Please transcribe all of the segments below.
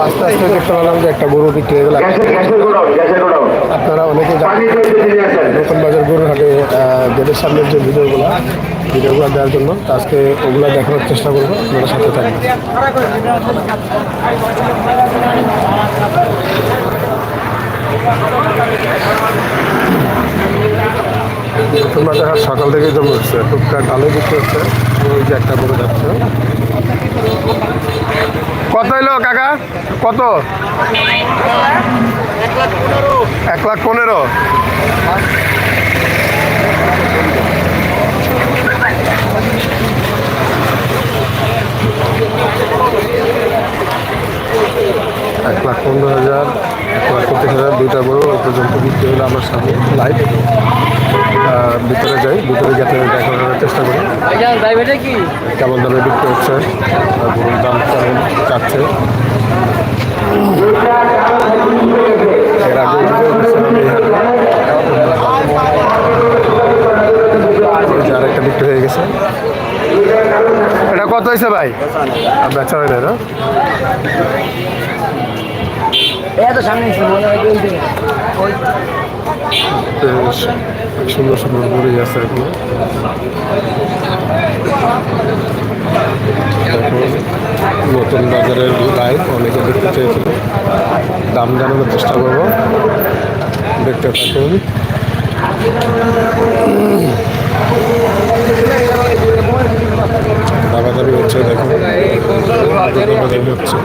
আস্তে আস্তে দেখতে পেলাম যে একটা গরু বিক্রি আপনারা অনেকে নতুন বাজার গরুর হাটে গেটের সামনের যে ভিডিওগুলো ভিডিওগুলো দেওয়ার জন্য আজকে ওগুলো দেখানোর চেষ্টা করব, আপনারা সাথে থাকবেন। নতুন বাজার সকাল থেকে জমে উঠছে টুকটাক ভালোই বিক্রি হচ্ছে। ওই যে একটা গরু যাচ্ছে। কত এলো কাকা? কত? এক লাখ পনেরো। এক লাখ পনেরো হাজার, এক লাখ পঁচিশ হাজার, দুইটা এই পর্যন্ত বিক্রি হলো আমার সামনে লাইভ ভিতরে যাই, ভিতরে যাতে দেখানোর চেষ্টা করি। কেমন দামে বিক্রি হচ্ছে গরুর দাম কেমন যে আরেকটা বিক্রি হয়ে গেছে। এটা কত হয়েছে ভাই? বেচা হয় না? সুন্দর সুন্দর ঘুরে এগুলো। দেখুন নতুন বাজারের লাইভ অনেকে দেখতে চেয়েছিল দাম জানানোর চেষ্টা করব। দেখতে থাকুন। দাবাদাবি হচ্ছে, দেখুন। হচ্ছে।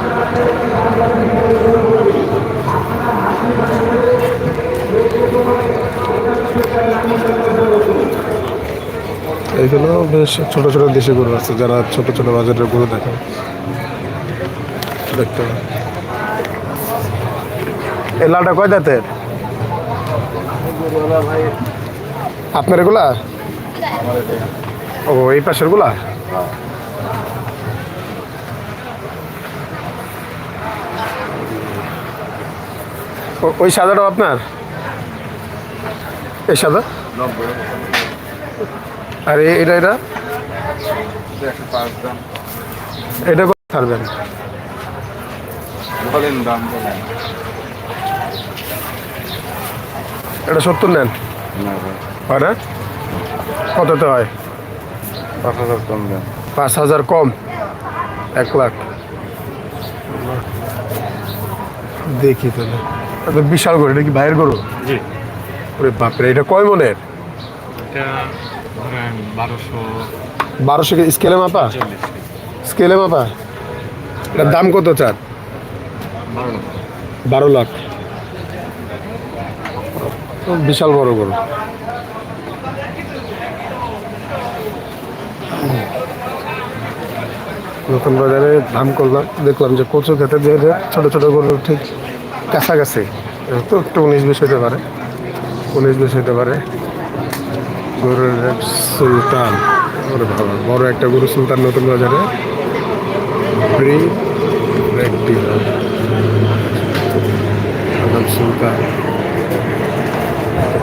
এইগুলো বেশ ছোট ছোট দেশি গরু আছে, যারা ছোট ছোট বাজারের গরু দেখে। দেখতে লাউটা কয় দাঁতের? আপনার এগুলা? ও, এই পাশেরগুলা ওই সাদাটাও আপনার? এই সাদা? আর এটা এটা? এটা কত ছাড়বেন? বলেন দাম বলেন। এটা সত্তর নেন? না ভাই হয় কততে হয়? পাঁচ হাজার কম দেন। পাঁচ হাজার কম। এক লাখ। দেখি তাহলে। তো বিশাল গরু এটা কি বাইরের গরু? জি। ওরে বাপরে এটা কয় মনের? এটা বারোশো বারোশো স্কেলে মাপা? স্কেলে মাপা? এটার দাম কত চার? বারো লাখ। বিশাল বড় গরু। নতুন বাজারে দাম করলাম দেখলাম যে কচু খেতে যে ছোটো ছোটো গরু ঠিক কাছাকাছি। তো একটু উনিশ বিশ হতে পারে। উনিশ বিশ হতে পারে। গরুর সুলতান। বড় একটা গরু সুলতান নতুন বাজারে। সুলতান।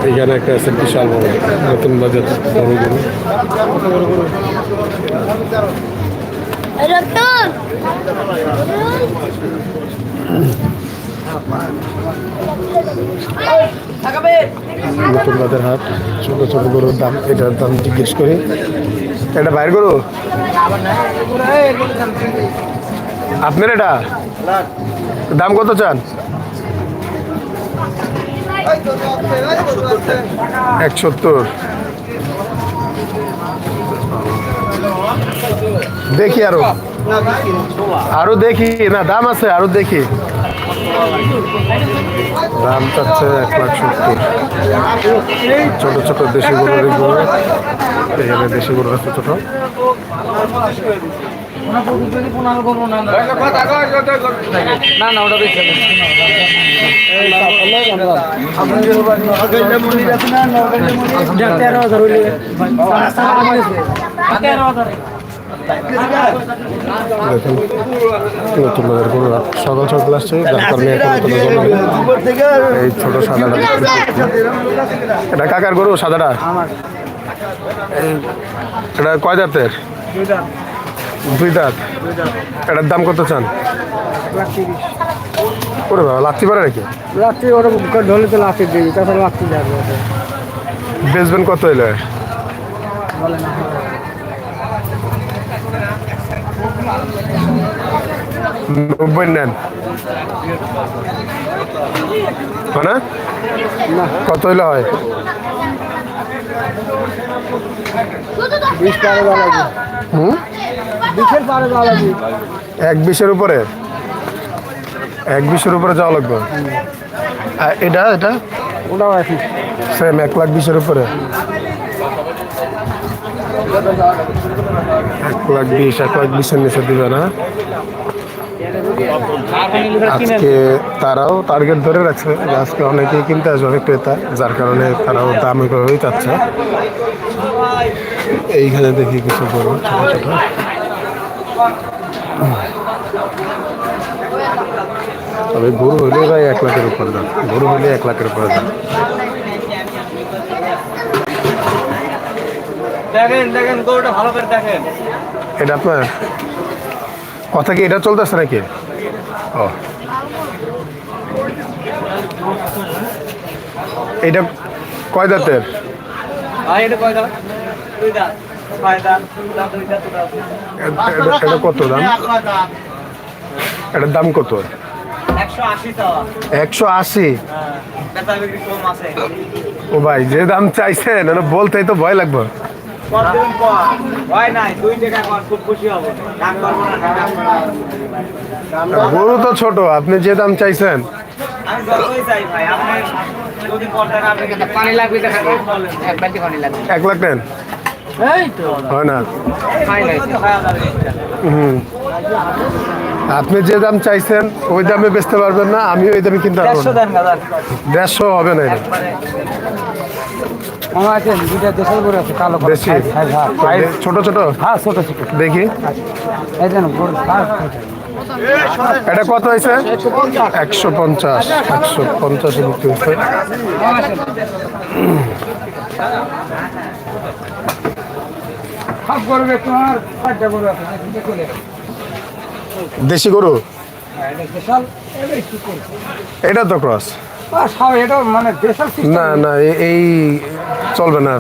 এখানে একটা আছে বিশাল বড়, নতুন বাজার, বড় গরু। নতুন বাজার হাট, ছোট ছোট গরুর দাম, এটার দাম জিজ্ঞেস করি। এটা বাইর গরু? আপনার এটা? দাম কত চান? এক সত্তর দেখি আরও। আরও দেখি, না, দাম আছে, আরও দেখি। দাম চাচ্ছে এক লাখ সত্তর। ছোট ছোট দেশি গরুর গরু। এখানে দেশি গরু আছে ছোট। না না ওটা বেশি তেরো হাজার হইলে। তেরো হাজার গরু সকাল সকাল আসছে এই ছোট সাদাটা এটা কাকার গরু সাদাটা এটা কয় জাতের দুই দাঁত এটার দাম কত চান ওরে বাবা লাচ্ছি পারে নাকি রাত্রি ওটা ঢলে তো লাফি দিই তাছাড়া যাবে বেচবেন কত এলে নব্বই নেন। মানে? কত হইলে হয়? এক বিশের উপরে? এক বিশের উপরে যাওয়া লাগবে? এটা এটা? ওটাও একই। সেম এক লাখ বিশের উপরে? এক লাখ বিশ এক লাখ বিশের নিচে দিবে না? আজকে তারাও টার্গেট ধরে রাখছে আজকে অনেকেই কিনতে আসবে অনেক ক্রেতা যার কারণে তারাও দাম ওইভাবেই চাচ্ছে। এইখানে দেখি কিছু গরু ছোট ছোট। তবে গরু হইলে ভাই এক লাখের উপর দাম। গরু হলে এক লাখের উপরে দাম। দেখেন দেখেন গরুটা ভালো করে দেখেন। এটা আপনার? কথা কি এটা চলতেছে নাকি? এটা কয় দাঁতের? এটা কত দাম? এটার দাম কত? একশো আশি হ্যাঁ ও ভাই যে দাম চাইছেন ওটা বলতেই তো ভয় লাগবে। পর। হয় নাই দুই টাকা কর খুব খুশি হব। করব না গরু তো ছোট আপনি যে দাম চাইছেন। আমি যতই চাই ভাই আপনি যদি আপনি পানি লাগবে দেখা এক বালতি পানি লাগবে। এক লাখ নেন এই তো। হয় না। হুম। আপনি যে দাম চাইছেন ওই দামে বেচতে পারবেন না আমি ওই দামে কিনতে পারব দেড়শো না। দেড়শো হবে না বেশি হ্যাঁ হ্যাঁ ছোট ছোট? হ্যাঁ ছোট ছোট। দেখি। হ্যাঁ এটা কত হয়েছে? একশো পঞ্চাশ একশো পঞ্চাশে বিক্রি হচ্ছে সব গরু তোমার চারটা গরু আছে চলে দেশি গরু? এটা করছে এটা তো ক্রস। এটা মানে দেশাল না না এই চলবে না।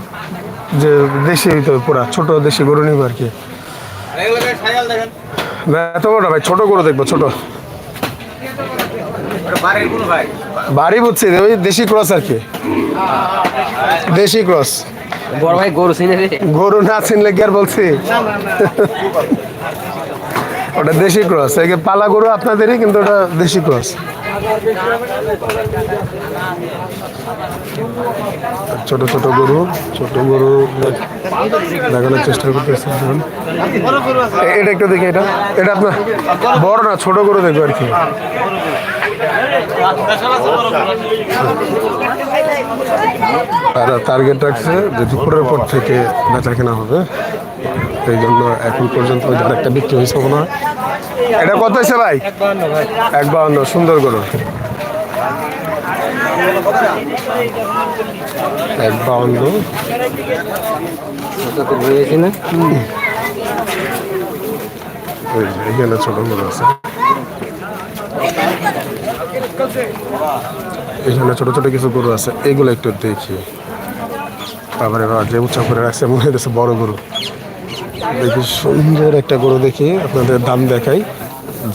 যে দেশি তো পুরা ছোট দেশি গরু নিব আর কি। না এত বড় ভাই ছোট গরু দেখব ছোট। বাড়ি বুঝছি ওই দেশি ক্রস আর কি। দেশি ক্রস। বড় ভাই গরু চিনে গরু না চিনলে কি আর বলছি? ওটা দেশি ক্রস। এই পালা গরু আপনাদেরই, কিন্তু ওটা দেশি ক্রস। ছোট ছোট গরু ছোট গরু দেখানোর চেষ্টা করতেছি এটা একটু দেখি, এটা এটা আপনার বড় না, ছোট গরু দেখব আর কি। তারা টার্গেট রাখছে যে দুপুরের পর থেকে বেচা কেনা হবে। এই জন্য এখন পর্যন্ত যার একটা বিক্রি হয়েছে মনে এটা কত হয়েছে ভাই? এক বাউন্ন সুন্দর গরু। এক ওই যে এখানে ছোট আছে। ছোট ছোট কিছু গরু আছে। এগুলো একটু দেখি। তারপরে যে উঁচা করে রাখছে, মনে হইতেছে বড় গরু। দেখি সুন্দর একটা গরু দেখি, আপনাদের দাম দেখাই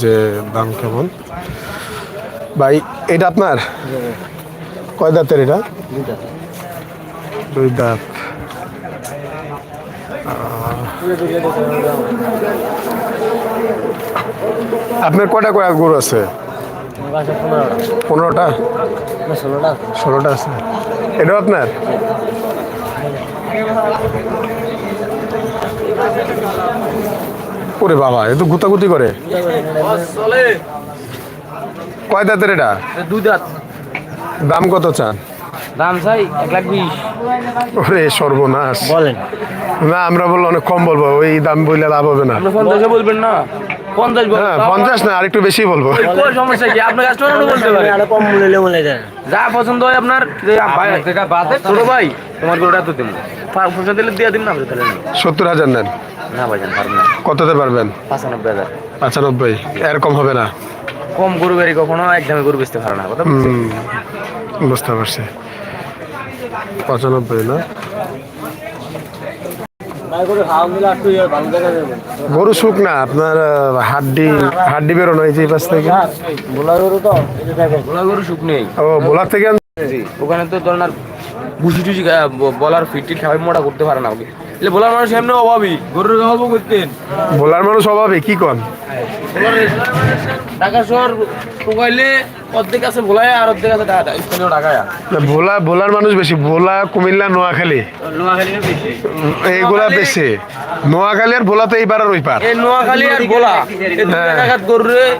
যে দাম কেমন। ভাই, এটা আপনার? কয় দাঁতের এটা? দুই দাঁত। আপনার কয়টা কয় গরু আছে? পনেরোটা? ষোলোটা আছে। এটাও আপনার? ওরে বাবা এ তো গুতাগুতি করে। কয় দাঁতের এটা? দুই দাঁত। দাম কত চান? দাম চাই এক লাখ বিশ। ওরে সর্বনাশ। বলেন। না আমরা বললাম অনেক কম বলব ওই দাম বললে লাভ হবে না। পঞ্চাশে বলবেন না? পঞ্চাশ হ্যাঁ পঞ্চাশ না আরেকটু বেশি বলব। কোন সমস্যা কি? আপনার কাস্টমার বলতে পারে? কম মূল্যে বলে দেন যা পছন্দ হয় আপনার ভাই ছোট ভাই। তোমার গরুটা তো দেবো পয়সা দিলে দিয়ে দিন না তাহলে। হাজার নেন। না ভাইজান পারবেন কততে পারবেন? পাঁচানব্বই হাজার। পঁচানব্বই। এরকম হবে না। কম গরু গাড়ি কখনো একদমই গরু বেচতে পারে না কথা বুঝতে পারছি। পঁচানব্বই না? গরু শুক না আপনার হাড্ডি হাড্ডি বেরোনো যে এই পাশ থেকে? বোলার গরু বোলার থেকে ওখানে তো ধরেন আর ভুসি বলার ফিটি খাওয়াই মোটা করতে পারে না ওকে। বলার মানুষ এমনি অভাবী। গরুর অভাব করতেন। বোলার মানুষ অভাবে কি কন? ঢাকা শহর টোকাইলে অর্ধেক আছে ভোলায় আর অর্ধেক আছে ঢাকায়। ভোলা ভোলার মানুষ বেশি। ভোলা কুমিল্লা নোয়াখালী। নোয়াখালী বেশি। এইগুলা বেশি। নোয়াখালী আর ভোলা তো এইবার আর ওই পার এই নোয়াখালী আর ভোলা। হ্যাঁ। গরুরে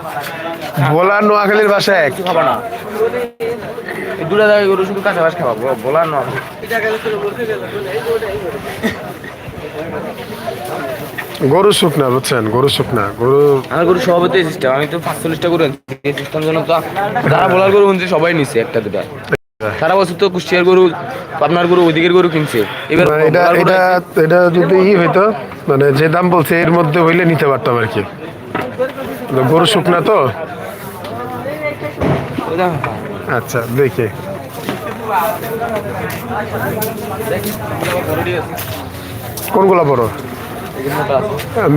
ভোলা নোয়াখালীর ভাষা এক। দুটা জায়গায় গরু শুধু কাঁচা খাবা। ভো- ভোলা নোয়াখালী। গরু শুকনা বুঝছেন? গরু শুকনা গরু আমার গরু সভাপতি সিস্টেম আমি তো পাঁচচল্লিশটা গরু সিস্টেম জন্য তো যারা ভোলার গরু কিনছে সবাই নিছে একটা দুটা। সারা বছর তো কুষ্টিয়ার গরু আপনার গরু ওইদিকের গরু কিনছে। এবার মানে এটা এটা এটা যদি ই হইতো মানে যে দাম বলছে এর মধ্যে হইলে নিতে পারতাম আর কি। গরু শুকনা তো? আচ্ছা দেখে। কোনগুলা বড়?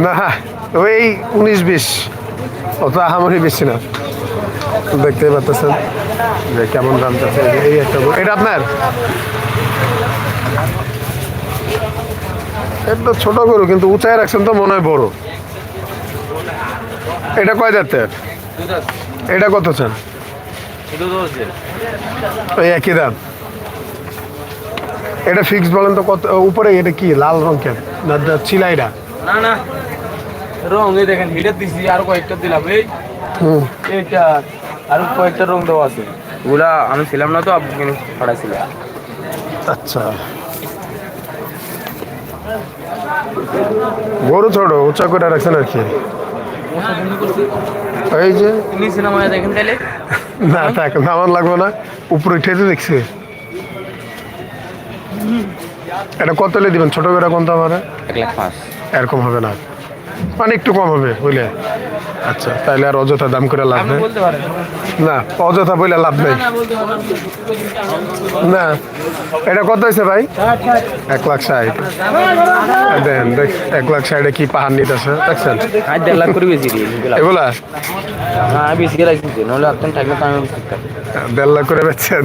না ওই উনিশ বিশ। অত আহামরি বেশি না। দেখতে পাচ্ছেন যে কেমন দাম চাচ্ছে। এই একটা এটা আপনার? এটা ছোট গরু কিন্তু উঁচায় রাখছেন তো মনে হয় বড়। এটা কয় জাতের এটা কত চান? একই দাম। এটা ফিক্সড বলেন তো কত উপরে এটা কি লাল রং কেন? চিলাইটা না না? রং এই দেখেন হিটার দিছি আর কয়েকটা দিলাম এই। হুম। এইটা আর কয়েকটা রং দেওয়া আছে। ওগুলা আমি ছিলাম না তো আপনি কিনে পাঠাইছিলাম আচ্ছা। গরু ছোট উঁচা করে রাখছেন আর কি। এই যে। দেখেন তাহলে। না থাক নামান লাগবে না। উপরে ঠেতে দেখছি। এটা কত লে দিবেন? ছোট করে কোনটা আমার? এক লাখ পাঁচ। এরকম হবে না। মানে একটু কম হবে বুঝলে আচ্ছা তাহলে আর অযথা দাম করে লাভ নেই। না অযথা বইলে লাভ নেই। না এটা কত হয়েছে ভাই? এক লাখ ষাট। দেন দেখ এক লাখ ষাটে কি পাহাড় নিতেছে? দেখছেন? আজ দেড় লাখ করে বেশি এগুলা? হ্যাঁ দেড় লাখ করে বেচছেন?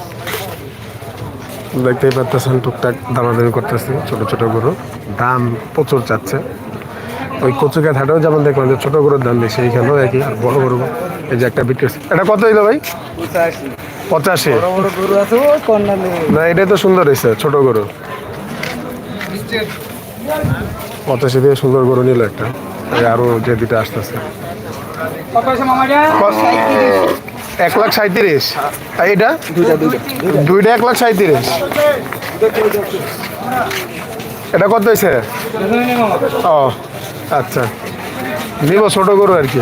দেখতেই পাচ্ছেন টুকটাক দামাদামি করতেছে ছোট ছোট গরু। দাম প্রচুর চাচ্ছে। ওই কচুকে হাটেও যেমন দেখলাম যে ছোট গরুর দাম বেশি এইখানেও একই আর বড় গরু এই যে একটা বিক্রি এটা কত হইল ভাই? পঁচাশি। না এটাই তো সুন্দর হয়েছে ছোট গরু। পঁচাশি দিয়ে সুন্দর গরু নিল একটা। এই আরও যে দুটো আসতেছে। এক লাখ সাঁত্রিশ আর এটা? দুইটা এক লাখ সাঁত্রিশ এটা কত হয়েছে? ও আচ্ছা। নিব ছোট গরু আর কি।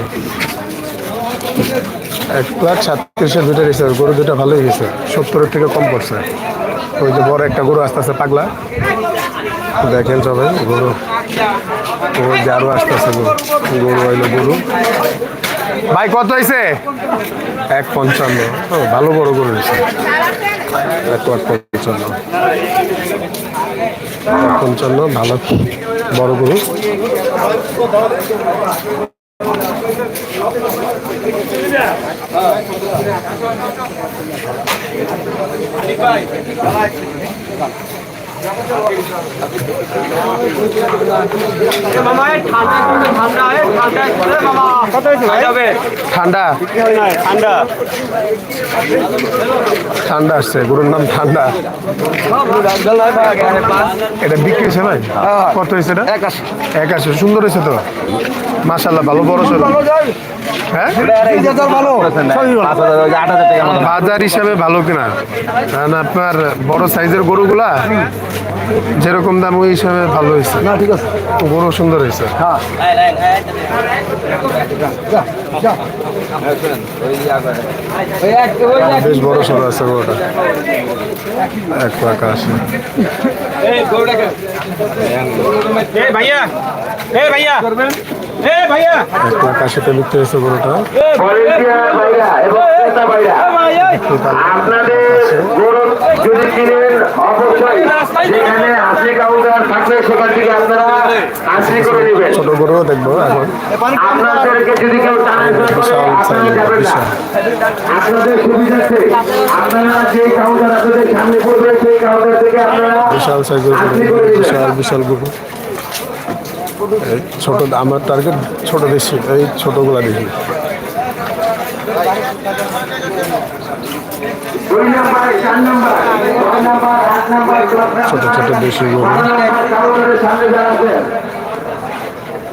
এক লাখ সাতত্রিশে দুটো গেছে গরু দুটো ভালোই গেছে সত্তরের থেকে কম পড়ছে। ওই যে বড় একটা গরু আস্তে আস্তে পাগলা। দেখেন সবাই গরু ওই যে আরও আস্তে আস্তে গরু। গরু হইল গরু। ভাই, কত হয়েছে এক পঞ্চান্ন। ভালো বড় গরু হয়েছে এক পঞ্চান্ন। পঞ্চান্ন, ভালো বড় গরু। ঠান্ডা। ঠান্ডা আসছে গরুর নাম ঠান্ডা। এটা বিক্রি হয়েছে ভাই? কত হয়েছে এটা? একাশি। সুন্দর হয়েছে তো। মাশাল্লাহ ভালো বড় হ্যাঁ? বাজার হিসাবে ভালো কিনা? আপনার বড় সাইজের গরুগুলা যেরকম দাম ওই হিসাবে ভালো হয়েছে না ঠিক আছে বড় সুন্দর হয়েছে বেশ বড় সড়ো আছে গরুটা এক লাখ আশি ভাইয়া ভাইয়া এ ভাইয়া। এক লাখ আশিতে বিক্রি হয়েছে গরুটা আপনাদের গরু যদি কিনেন অবশ্যই যেখানে আশি কাউন্টার থাকবে সেখান থেকে আপনারা আশি করে নেবেন। ছোট গরুও দেখব এখন। আপনাদেরকে যদি কেউ বিশাল আপনারা সাইজের যাবেন না। বিশাল। আপনাদের সুবিধার্থে আপনারা যে কাউন্টার আপনাদের সামনে পড়বে সেই কাউন্টার থেকে আপনারা বিশাল সাইজের গরু বিশাল বিশাল গরু। ছোট, আমার টার্গেট ছোট বেশি এই ছোটগুলা দেখি দশ। ছোট ছোট দেশি গরু।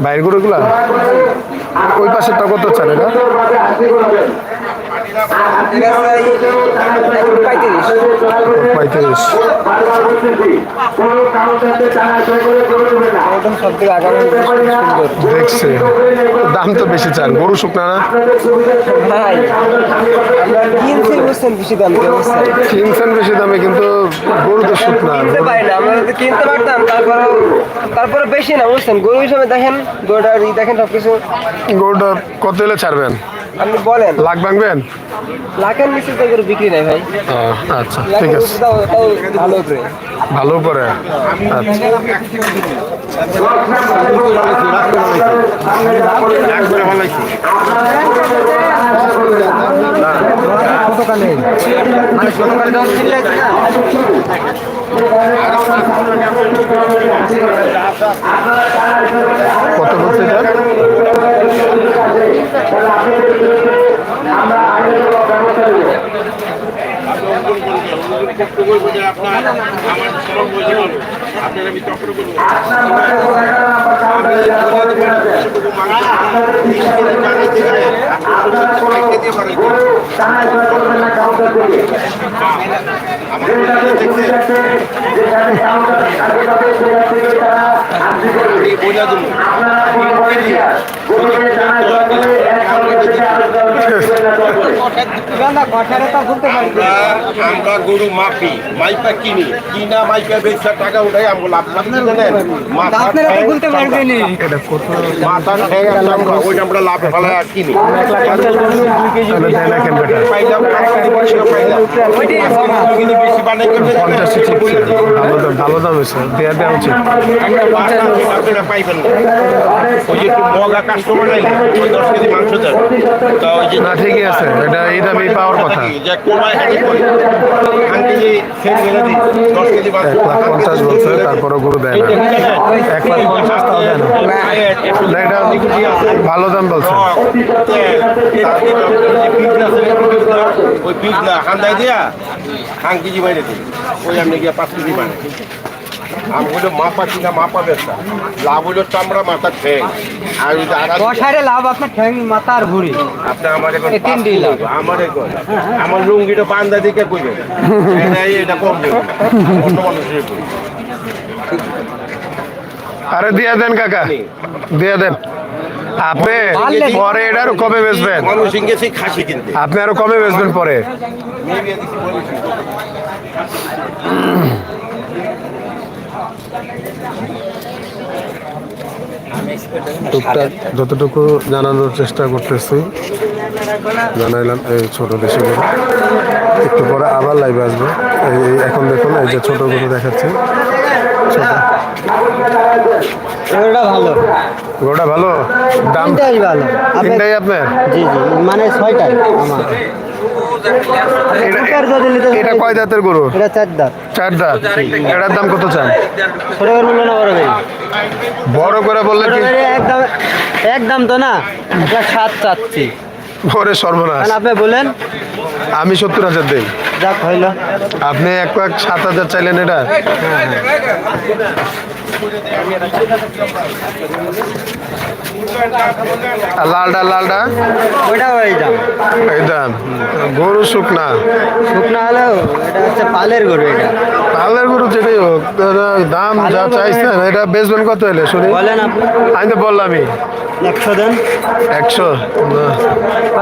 বাইরের গরুগুলা? ওই পাশেরটা কত চান এটা? দেখছে দাম তো বেশি চান গরু শুকনা কিনছেন বেশি দামে কিন্তু গরু তো শুকনা কিনতে পারতাম তারপরে তারপরে বেশি না বুঝছেন গরু হিসাবে দেখেন, গরুটার দেখেন সবকিছু। গরুটা কত ছাড়বেন? আপনি বলেন। লাখ ভাঙবেন? লাখের নিচে তো গরু বিক্রি নাই ভাই। আচ্ছা ঠিক আছে। ভালো করে ভালো করে আচ্ছা কত বলতে চান টানায় ছয় করবেন না কাউন্টার থেকে যেটাতে থেকে তারা আশি করবে আপনারা আমরা গরু মাপি মাইপা কিনি। কিনা মাইপা বেচা টাকা উঠাই আমরা লাভ লাভ জানেন? মাথা আমরা লাভ ফেলায় কিনি। পাইলাম। ভালো দাম দেওয়া ওই যে কাস্টমার নাই দশ কেজি ওই যে না ঠিকই আছে এটা পাওয়ার কথা এক লাখ পঞ্চাশ বলছে তারপরে গরু দেয় না এক লাখ পঞ্চাশ তাও দেয় না এটা ভালো দাম বলছে ওই দিয়া খান কেজি বাইরে দিই। ওই আপনি গিয়ে পাঁচ কেজি মানে আমি হলো মাপা কিনা মাপা ব্যবসা লাভ হলো চামড়া মাথা ঠেং আর ওই দশারে লাভ আপনার ঠ্যাং মাথার ভুড়ি। আপনি আমার এখন তিন দিন লাভ। আমার এখন আমার লুঙ্গিটা বান্দা দিকে কইবে। এটা এটা কম দেবে। অন্য মানুষের আরে দিয়ে দেন কাকা। দিয়ে দেন। আপনি পরে এটা আরও কমে বেচবেন? আপনি আরও কমে বেচবেন পরে? টুকটাক যতটুকু জানানোর চেষ্টা করতেছি জানাইলাম এই ছোট দেশি একটু পরে আবার লাইভে আসব। এই এই এখন দেখুন এই যে ছোট গরু দেখাচ্ছে। ছোট। ভালো। গরুটা ভালো? দাম? তিনটাই ভালো। তিনটাই আপনার? জি জি মানে ছয়টাই আমার। এটা- কয় দাঁতের গরু? এটা চার দাঁত। চার দাঁত। এটার দাম কত চান? ছোট করে মূল্য না বড় করে? বড় করে বললে একদম একদম তো না এটা সাত চাচ্ছি। পরে সর্বনাশ। আপনি বলেন আমি সত্তর হাজার দিই। যাক হইল। আপনি এক লাখ সাত হাজার চাইলেন এটা? আর লালটা লালটা ওইটা ওই দাম এই দাম গরু শুকনা? শুকনো হলেও এটা হচ্ছে পালের গরু এটা। পালের গরু যেটাই হোক দাম যা চাইছেন এটা বেচবেন কত এলে শুনি? বলেন আপনি। আমি তো বললামই একশো দেন। একশো।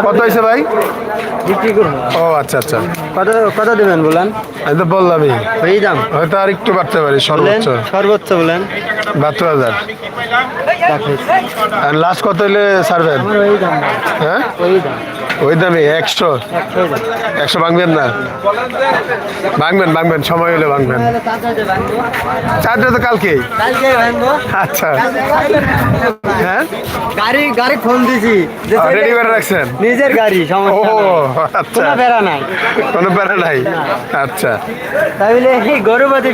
কত হয়েছে ভাই? ও আচ্ছা আচ্ছা। কত কত দেবেন বলেন? আমি তো বললামই ওই দাম? হয়তো আর একটু বাড়তে পারি সর্বোচ্চ। সর্বোচ্চ বলেন। বাহাত্তর হাজার। আর লাস্ট কত হলে দাম। হ্যাঁ? ওই দাম। ওই দামে একশো? একশো ভাঙবেন না? ভাঙবেন ভাঙবেন সময় হলে ভাঙবেন। চারটে তো কালকে আচ্ছা। হ্যাঁ? গাড়ি গাড়ি ফোন দিছি। যে রেডি করে রাখছেন? নিজের গাড়ি ও আচ্ছা। কোনো বেড়া নাই। কোনো প্যারা নাই? আচ্ছা।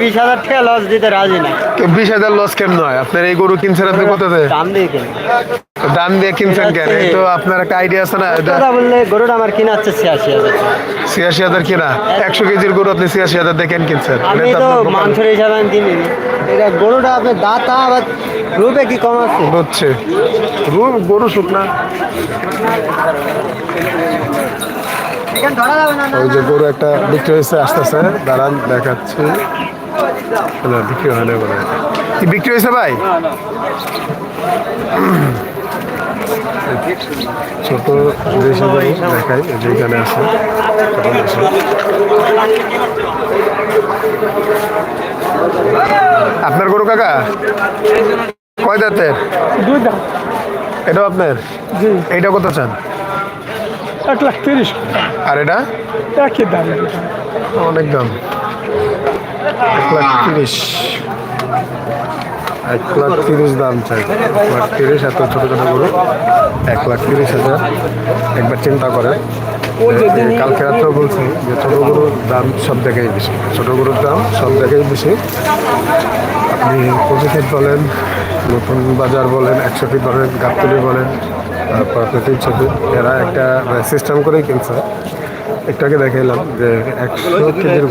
বিশ হাজার টাকা লস দিতে রাজি না। তো বিশ হাজার লস কেন নয় আপনার এই গরু কিনছেন আপনি কত দাম দিয়ে দাম দিয়ে কিনছেন কেন? এই তো আপনার একটা আইডিয়া আছে না? এটা বললে গরুটা আমার কিনা হচ্ছে ছিয়াশি হাজার। ছিয়াশি হাজার কিনা? একশো কেজির গরু আপনি ছিয়াশি হাজার দিয়ে কেন কিনছেন? আমি তো মাংসের হিসাবে আমি কিনি। এটা গরুটা আপনার দাঁতা আবার রূপে কি কম আছে? হচ্ছে গরু গরু শুকনা ওই যে গরু একটা বিক্রি হয়েছে আসতেছে। দাঁড়ান দেখাচ্ছি। না বিক্রি হয় না বলে। কি বিক্রি হয়েছে ভাই? ছোট দেখাই এই যে এখানে আছে। আপনার গরু কাকা? কয় দাঁতের? এটাও আপনার? এইটা কত চান? এক লাখ তিরিশ। আর এটা? একই দাম। অনেক দাম। এক লাখ তিরিশ। এক লাখ তিরিশ দাম চাই। এক লাখ তিরিশ এত ছোটো ছোটো গরু। এক লাখ তিরিশ হাজার। একবার চিন্তা করে কালকে রাত্রেও বলছি যে ছোটো গরুর দাম সব জায়গায় বেশি। ছোটো গরুর দাম সব জায়গায় বেশি। আপনি পঁচিশ ফিট বলেন, নতুন বাজার বলেন, একশো ফিট বলেন, গাবতলি বলেন, তারপর তিনশো ফিট এরা একটা সিস্টেম করেই কিনছে। একটু আগে দেখাইলাম যে একশো কেজির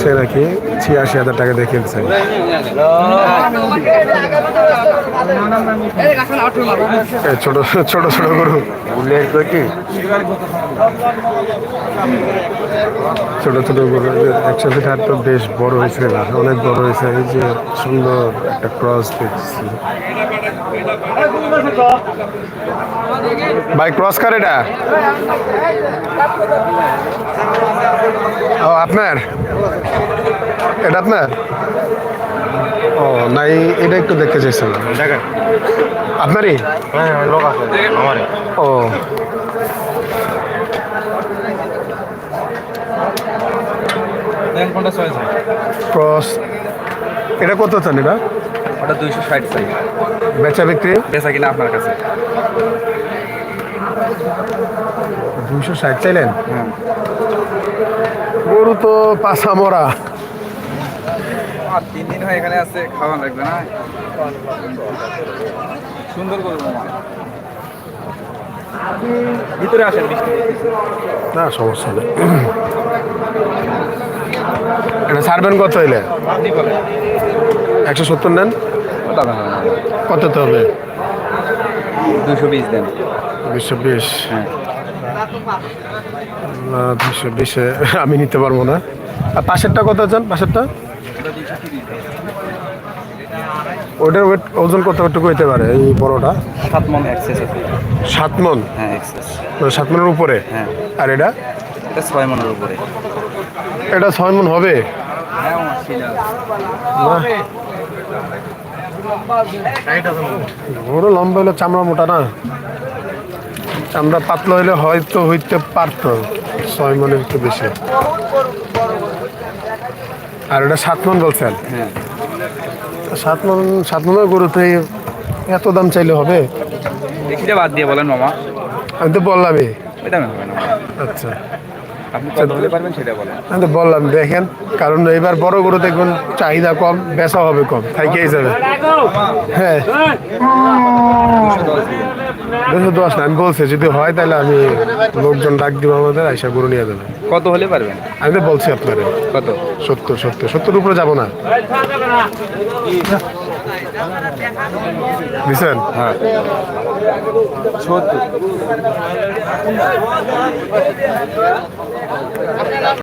সে নাকি ছিয়াশি হাজার টাকা কিনছে। ছোট ছোট ছোট গরু। ছোট ছোট গরু। ফিট তো বেশ বড় হয়েছে অনেক বড় হয়েছে। এই যে সুন্দর একটা ক্রস দেখছি। ভাই ক্রস কার এটা? ও আপনার? এটা আপনার? ও নাই এটা একটু দেখতে চাইছিলাম। দেখেন। আপনারই? হ্যাঁ লোক আছে আমার ও। ক্রস এটা কত চান এটা? ওটা দুইশো ষাট চাই। বেচা বিক্রি? বেচা কিনা আপনার কাছে? দুশো ষাট চাইলেন? গরু তো পাশা মরা। তিন দিন হয় এখানে আছে খাওয়া লাগবে না। সুন্দর করে ভিতরে আসেন না সমস্যা নেই। এটা ছাড়বেন কত হইলে? একশো সত্তর নেন? দাদা হয় না কত হবে? দুশো বিশ দেন। দুশো বিশ। হ্যাঁ। না দুশো বিশে আমি নিতে পারব না। আর পাশেরটা কত আছেন পাশেরটা? ওটার ওয়েট ওজন কত একটু হইতে পারে এই বড়টা? সাত মন এক্সেস। সাত মন হ্যাঁ এক্সেস। মানে সাত মনের উপরে? হ্যাঁ। আর এটা? এটা ছয় মনের উপরে। এটা ছয় মন হবে? হ্যাঁ না। বড় লম্বা হলে চামড়া মোটা না। চামড়া পাতলা হইলে হয়তো হইতে পারতো ছয় মনের একটু বেশি। আর এটা সাত মন বলছেন হ্যাঁ। সাত মন সাত মনের গরুতে এত দাম চাইলে হবে? বাদ দিয়ে বলেন মামা। আমি তো বললামই। আচ্ছা। আমি তো বললাম দেখেন কারণ এবার বড় গরু দেখবেন চাহিদা কম বেচা হবে কম থাইকেই যাবে হ্যাঁ। দুশো না আমি বলছি যদি হয় তাহলে আমি লোকজন ডাক দিব আমাদের আইসা গরু নিয়ে যাবে। কত হলে পারবেন? আমি তো বলছি আপনারে। কত? সত্তর সত্তর সত্তর উপরে যাব না। দিছেন হ্যাঁ।